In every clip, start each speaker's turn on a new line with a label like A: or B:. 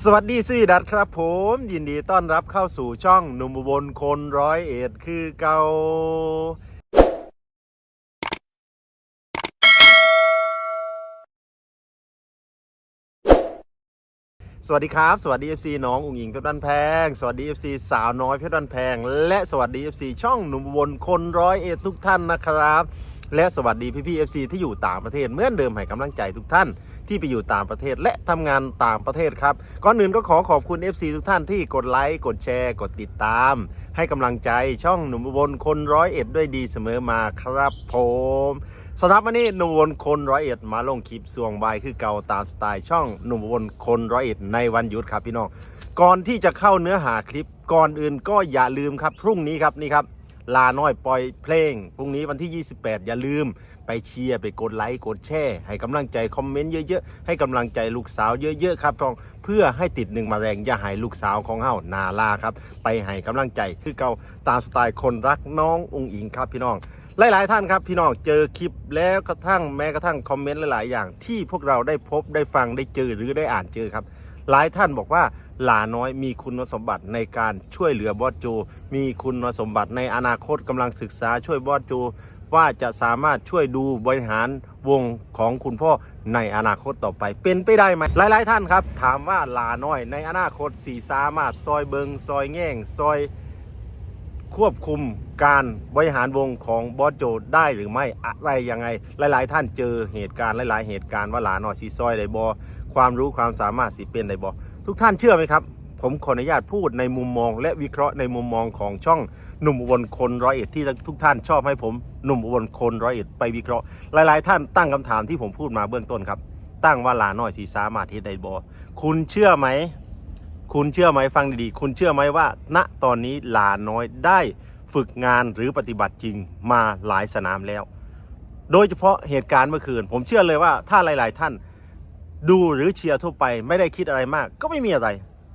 A: สวัสดีสวีดัตครับผมยินดีต้อนรับเข้าสู่ช่องหนุ่มอุบลคนร้อยเอ็ดคือเกาสวัสดีครับ สวัสดี FC น้องอุ๋งอิงเพชรบ้านแพง สวัสดี FC สาวน้อยเพชรบ้านแพง และสวัสดี FC ช่องหนุ่มอุบลคนร้อยเอ็ดทุกท่านนะครับ และสวัสดีพี่พี่ FC ที่อยู่ต่างประเทศเหมือนเดิมให้กำลังใจทุกท่านที่ไปอยู่ต่างประเทศและทำงานต่างประเทศครับก่อนอื่นก็ขอขอบคุณ FC ทุกท่านที่กดไลค์กดแชร์กดติดตาม ให้กำลังใจช่องหนุ่มบลคนร้อยเอ็ดด้วยดีเสมอมาครับผมสำหรับวันนี้หนุ่มบลคนร้อยเอ็ดมาลงคลิปสวงบายคือเก่าตามสไตล์ช่องหนุ่มบลคนร้อยเอ็ดในวันหยุดครับพี่น้อง ก่อนที่จะเข้าเนื้อหาคลิปก่อนอื่นก็อย่าลืมครับ พรุ่งนี้ครับนี่ครับ ลาน้อยปล่อยเพลง พรุ่งนี้วันที่ 28 อย่าลืมไปเชียร์ไปกดไลค์กดแชร์ให้กำลังใจคอมเมนต์เยอะๆ ให้กำลังใจลูกสาวเยอะๆครับพองเพื่อให้ติดหนึ่งมาแรงอย่าหายลูกสาวของเฮานาลาครับ ไปให้กำลังใจคือเก่าตามสไตล์คนรักน้องอุงอิงครับพี่น้องหลาย ๆ ท่านครับพี่น้องเจอคลิปแล้วกระทั่งแม้กระทั่งคอมเมนต์หลาย ๆ อย่างที่พวกเราได้พบได้ฟังได้เจอหรือได้อ่านเจอครับ หลายท่านบอกว่า หลาน้อยมีคุณสมบัติในการช่วยเหลือบอสโจ มีคุณสมบัติในอนาคตกำลังศึกษาช่วยบอสโจ ว่าจะสามารถช่วยดูบริหารวงของคุณพ่อในอนาคตต่อไปเป็นไปได้ไหมหลาย ๆ ท่านครับ ถามว่าหลาน้อยในอนาคตสีสามารถซอยเบิงซอยแง่งซอยควบคุมการบริหารวงของบอสโจได้หรือไม่อะไรยังไง หลาย ๆ ท่านเจอเหตุการณ์หลาย ๆ เหตุการณ์ว่าหลานอซีซอยไดบอความรู้ความสามารถสิเป็นไดบอ ทุกท่านเชื่อไหมครับ ผมขออนุญาตพูดในมุมมอง และวิเคราะห์ในมุมมองของช่องหนุ่มอุบลคนร้อยเอ็ดที่ทุกท่านชอบให้ผมหนุ่มอุบลคนร้อยเอ็ดไปวิเคราะห์หลาย ๆ ท่านตั้งคำถามที่ผมพูดมาเบื้องต้นครับ ตั้งว่าหลาน้อยสีสามารถเฮ็ดไดบอคุณเชื่อไหมคุณเชื่อไหมฟังดีๆคุณเชื่อไหมว่า ณตอนนี้หลาน้อยได้ฝึกงานหรือปฏิบัติจริงมาหลายสนามแล้ว โดยเฉพาะเหตุการณ์เมื่อคืน ผมเชื่อเลยว่าถ้าหลาย ๆ ท่าน ดูหรือเชียร์ทั่วไปไม่ได้คิดอะไรมาก ก็ไม่มีอะไร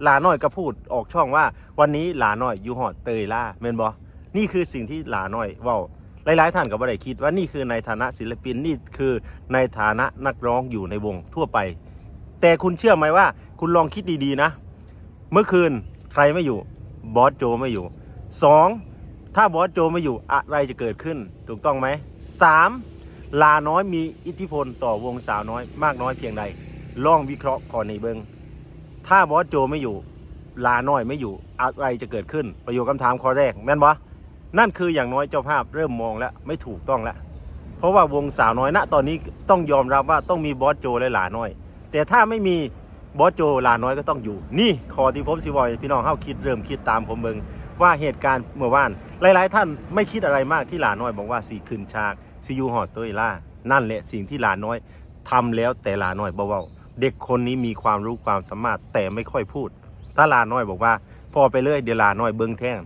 A: หลาน้อยก็พูดออกช่องว่า วันนี้หลาน้อยอยู่หอดเตยล่าเมนบอนี่คือสิ่งที่หลาน้อยว่าหลายๆท่านก็ไม่ได้คิดว่านี่คือในฐานะศิลปินนี่คือในฐานะนักร้องอยู่ในวงทั่วไป แต่คุณเชื่อไหมว่า คุณลองคิดดีๆนะ เมื่อคืนใครไม่อยู่บอสโจไม่อยู่สองถ้าบอสโจไม่อยู่อะไรจะเกิดขึ้น ถูกต้องไหมสามลาน้อยมีอิทธิพลต่อวงสาวน้อยมากน้อยเพียงใด ลองวิเคราะห์ข้อนี้เบิงถ้าบอสโจไม่อยู่ ลาน้อยไม่อยู่อะไรจะเกิดขึ้น ประโยคคำถามข้อแรกแม่นบอนั่นคืออย่างน้อยเจ้าภาพเริ่มมองแล้วไม่ถูกต้องแล้วเพราะว่าวงสาวน้อยณตอนนี้ต้องยอมรับว่าต้องมีบอสโจและหลาน้อย แต่ถ้าไม่มีบอสโจลาน้อยก็ต้องอยู่ นี่คอที่ผมสิบอยพี่น้องเข้าคิดเริ่มคิดตามผมเบิงว่าเหตุการณ์เมื่อวาน หลาย ๆ ท่านไม่คิดอะไรมากที่หลาน้อยบอกว่าสี่ขึ้นฉากซียูหอดตัวล่านั่นแหละสิ่งที่หลาน้อยทำแล้วแต่หลาน้อยเบาๆ เด็กคนนี้มีความรู้ความสามารถแต่ไม่ค่อยพูด ถ้าลาน้อยบอกว่า พอไปเรื่อยเดี๋ยวลาน้อยเบิงแท่ง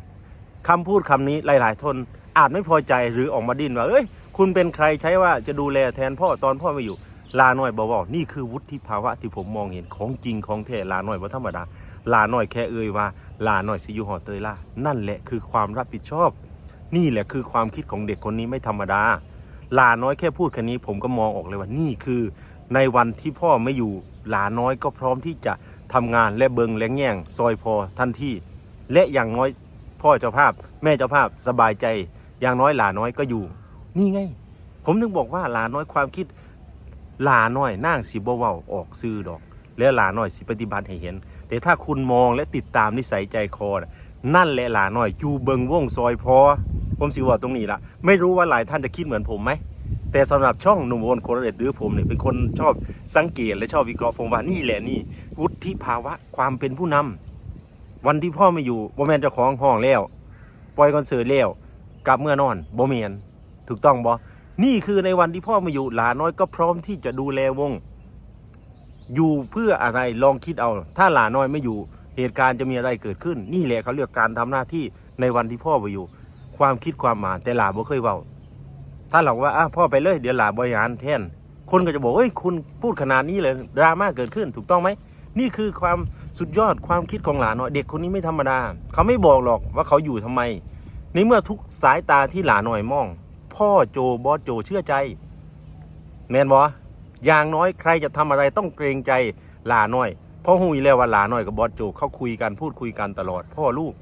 A: คำพูดคำนี้หลาย ๆ ทนอาจไม่พอใจหรือออกมาดิ้นว่าเอ้ย คุณเป็นใครใช้ว่าจะดูแลแทนพ่อตอนพ่อไม่อยู่ ลาหน่อยบอกว่านี่คือวุฒิภาวะที่ผมมองเห็นของจริงของแท้ลาหน่อยว่าธรรมดาลาหน่อยแค่เอ่ยว่า ลาหน่อยสิอยูหอเตยล่านั่นแหละคือความรับผิดชอบ นี่แหละคือความคิดของเด็กคนนี้ไม่ธรรมดาลาน้อยแค่พูดแค่นี้ผมก็มองออกเลยว่านี่คือ ในวันที่พ่อไม่อยู่หลาน้อยก็พร้อมที่จะทำงานและเบิงและแง่งซอยพอทันทีและอย่างน้อยพ่อเจ้าภาพ แม่เจ้าภาพสบายใจ อย่างน้อยหลาน้อยก็อยู่ นี่ไง ผมถึงบอกว่าหลาน้อยความคิดหลาน้อยนั่งสิบเว้าออกซื้อดอก แล้วหลาน้อยสิปฏิบัติให้เห็น แต่ถ้าคุณมองและติดตามนิสัยใจคอน่ะนั่นแหละหลาน้อยอยู่เบิงวงซอยพอผมสิว่าตรงนี้ละไม่รู้ว่าหลายท่านจะคิดเหมือนผมไหม แต่สำหรับช่องหนุ่มวนโคเรตหรือผมเนี่ยเป็นคนชอบสังเกตและชอบวิเคราะห์ผมว่านี่แหละนี่วุฒิภาวะความเป็นผู้นำวันที่พ่อไม่อยู่บ่แมนจ้าของห้องแล้วปล่อยคอนเสิร์ตแล้วกลับเมื่อนอนบ่แมนถูกต้องบ่นี่คือในวันที่พ่อไม่อยู่หลานน้อยก็พร้อมที่จะดูแลวง อยู่เพื่ออะไรลองคิดเอา ถ้าหลานน้อยไม่อยู่เหตุการณ์จะมีอะไรเกิดขึ้น นี่แหละเขาเรียกการทำหน้าที่ในวันที่พ่อไปอยู่ ความคิดความหมายแต่หลานบ่เคยเว้า ถ้าเราว่าอพ่อไปเลยเดี๋ยวหลาบริหารแทนคนก็จะบอกเอ้ยคุณพูดขนาดนี้เลยดราม่าเกิดขึ้นถูกต้องไหมนี่คือความสุดยอดความคิดของหลานน้อยเด็กคนนี้ไม่ธรรมดา เขาไม่บอกหรอกว่าเขาอยู่ทำไมในเมื่อทุกสายตาที่หลานน้อยมอง พ่อโจบอสโจเชื่อใจ แมนบออย่างน้อยใครจะทำอะไรต้องเกรงใจหลาน้อยพราะหูยแล้วว่าหลาหน่อยกับบอสโจเขาคุยกันพูดคุยกันตลอด พ่อลูก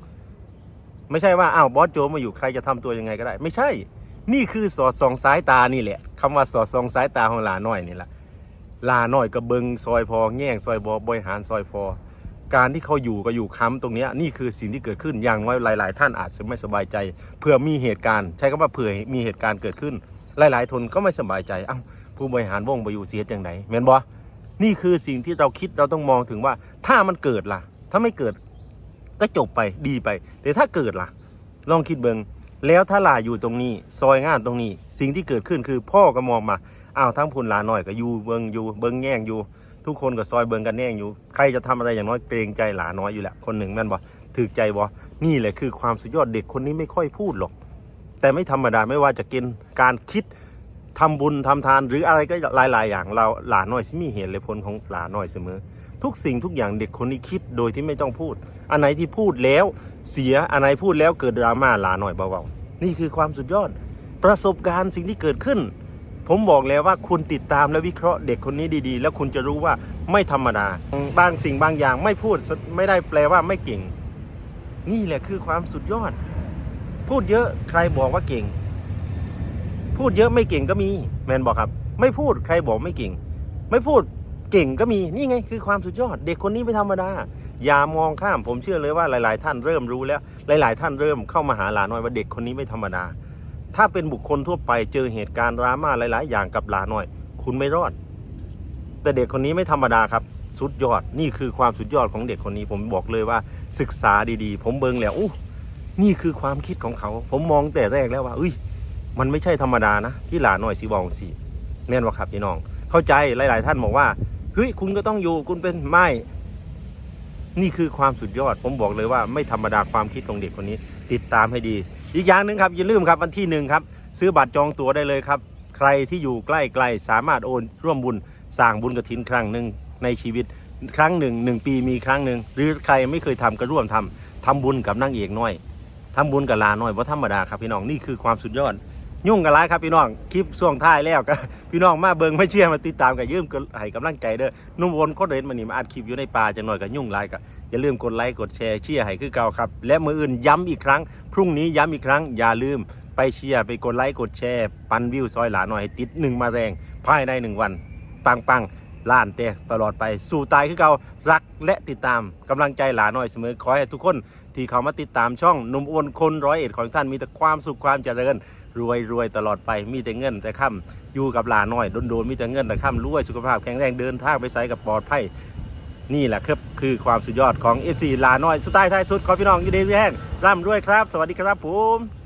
A: ไม่ใช่ว่าอ้าวบอสโจมาอยู่ใครจะทำตัวยังไงก็ได้ ไม่ใช่ นี่คือสอดส่องสายตานี่แหละคำว่าสอดส่องสายตาของหลาน้อยนี่แหละหลาน้อยกับเบิงซอยพอแง่งซอยบอบริหารซอยพอ การที่เขาอยู่ก็อยู่ค้ำตรงนี้นี่คือสิ่งที่เกิดขึ้นอย่างน้อยหลาย ๆ ท่านอาจจะไม่สบายใจเผื่อมีเหตุการณ์ ใช้คำว่าเผื่อมีเหตุการณ์เกิดขึ้น หลาย ๆ ทนก็ไม่สบายใจเอ้าผู้บริหารวงไปอยู่เสียอย่างไหนแม่นบอนี่คือสิ่งที่เราคิดเราต้องมองถึงว่า ถ้ามันเกิดล่ะ ถ้าไม่เกิดก็จบไปดีไป แต่ถ้าเกิดล่ะ ลองคิดเบิง แล้วถ้าหลาอยู่ตรงนี้ ซอยงานตรงนี้ สิ่งที่เกิดขึ้นคือพ่อก็มองมาอ้าวทั้งพุนหลาหน่อยก็อยู่เบิงอยู่เบิงแง่งอยู่ ทุกคนก็ซอยเบิงกันแน่งอยู่ ใครจะทำอะไรอย่างน้อยเกรงใจหลาน้อยอยู่แหละคนหนึ่งแม่นบ่ถือใจบ่นี่แหละคือความสุดยอดเด็กคนนี้ไม่ค่อยพูดหรอก แต่ไม่ธรรมดาไม่ว่าจะกินการคิดทำบุญทำทานหรืออะไรก็หลาย ๆ อย่างเราหลาน้อยสิมีเหตุและผลของหลาน้อยเสมอ ทุกสิ่งทุกอย่างเด็กคนนี้คิดโดยที่ไม่ต้องพูด อันไหนที่พูดแล้วเสีย อันไหนพูดแล้วเกิดดราม่าหลาหน่อยเบาๆ นี่คือความสุดยอด ประสบการณ์สิ่งที่เกิดขึ้น ผมบอกแล้วว่าคุณติดตามและวิเคราะห์เด็กคนนี้ดีๆ แล้วคุณจะรู้ว่าไม่ธรรมดา บางสิ่งบางอย่างไม่พูดไม่ได้แปลว่าไม่เก่ง นี่แหละคือความสุดยอด พูดเยอะใครบอกว่าเก่ง พูดเยอะไม่เก่งก็มี แมนบอกครับ ไม่พูดใครบอกไม่เก่ง ไม่พูด เก่งก็มีนี่ไงคือความสุดยอด เด็กคนนี้ไม่ธรรมดาอย่ามองข้ามผมเชื่อเลยว่าหลาย ๆ ท่านเริ่มรู้แล้ว หลาย ๆ ท่านเริ่มเข้ามาหาหลานน้อยว่าเด็กคนนี้ไม่ธรรมดา ถ้าเป็นบุคคลทั่วไปเจอเหตุการณ์ดราม่าหลาย ๆ อย่างกับหลานน้อย คุณไม่รอด แต่เด็กคนนี้ไม่ธรรมดาครับ สุดยอดนี่คือความสุดยอดของเด็กคนนี้ ผมบอกเลยว่าศึกษาดีๆ ผมเบิงแล้วอู้นี่คือความคิดของเขา ผมมองแต่แรกแล้วว่าอุ้ยมันไม่ใช่ธรรมดานะ ที่หลานน้อยสีบองสีแน่นวะครับพี่น้อง เข้าใจหลาย ๆ ท่านบอกว่า เฮ้ยคุณก็ต้องอยู่คุณเป็นไม่ นี่คือความสุดยอด ผมบอกเลยว่าไม่ธรรมดาความคิดของเด็กคนนี้ ติดตามให้ดี อีกอย่างหนึ่งครับอย่าลืมครับวันที่หนึ่งครับ ซื้อบัตรจองตั๋วได้เลยครับ ใครที่อยู่ใกล้ๆสามารถโอนร่วมบุญสร้างบุญกระถินครั้งหนึ่งในชีวิตครั้งหนึ่งหนึ่งปีมีครั้งหนึ่งหรือใครไม่เคยทำก็ร่วมทำทำบุญกับนั่งเอกน้อยทำบุญกับลาน้อยเพราะธรรมดาครับพี่น้องนี่คือความสุดยอด ยุ่งกันไรครับพี่น้อง คลิปช่วงท้ายแล้วก็พี่น้องมาเบิงไม่เชื่อมาติดตามกับยืมกดให้กำลังใจเด้อนุ่มวนก็เดินมานี่มาอัดคลิปอยู่ในป่าจะหน่อยกับยุ่งไรก็อย่าลืมกดไลค์กดแชร์เชียร์ให้คือเก่าครับ และมืออื่นย้ำอีกครั้ง พรุ่งนี้ย้ำอีกครั้ง อย่าลืมไปเชียร์ไปกดไลค์กดแชร์ ปันวิวซอยหลาหน่อยให้ติดหนึ่งมาแรงภายในหนึ่งวันปังปังล้านเตะตลอดไปสู่ตายคือเก่ารักและติดตามกำลังใจหลาหน่อยเสมอขอให้ทุกคน ที่เขามาติดตามช่องนุ่มอ้วนคนร้อยเอ็ดของท่านมีแต่ความสุขความเจริญ รวยรวยตลอดไปมีแต่เงินแต่ค่ำอยู่กับหลาน้อยโดนๆมีแต่เงินแต่ค่ำรวยสุขภาพแข็งแรงเดินทางไปไสกับปลอดภัยนี่แหละครับคือความสุดยอดของ FC ลาน้อยสไตล์ไทยสุดขอพี่น้องยินดีแห้งร่ำรวยครับ สวัสดีครับผม